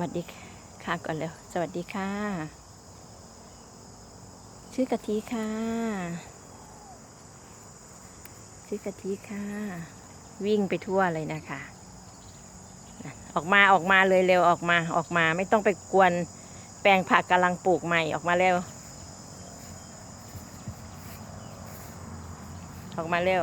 วัสดีค่ะก่อนเร็วสวัสดีค่ะ ชื่อกะทิค่ะ ชื่อกะทิค่ะ วิ่งไปทั่วเลยนะคะนะออกมาออกมาเลยเร็วออกมาออกมาไม่ต้องไปกวนแปลงผักกำลังปลูกใหม่ออกมาเร็ว ออกมาเร็ว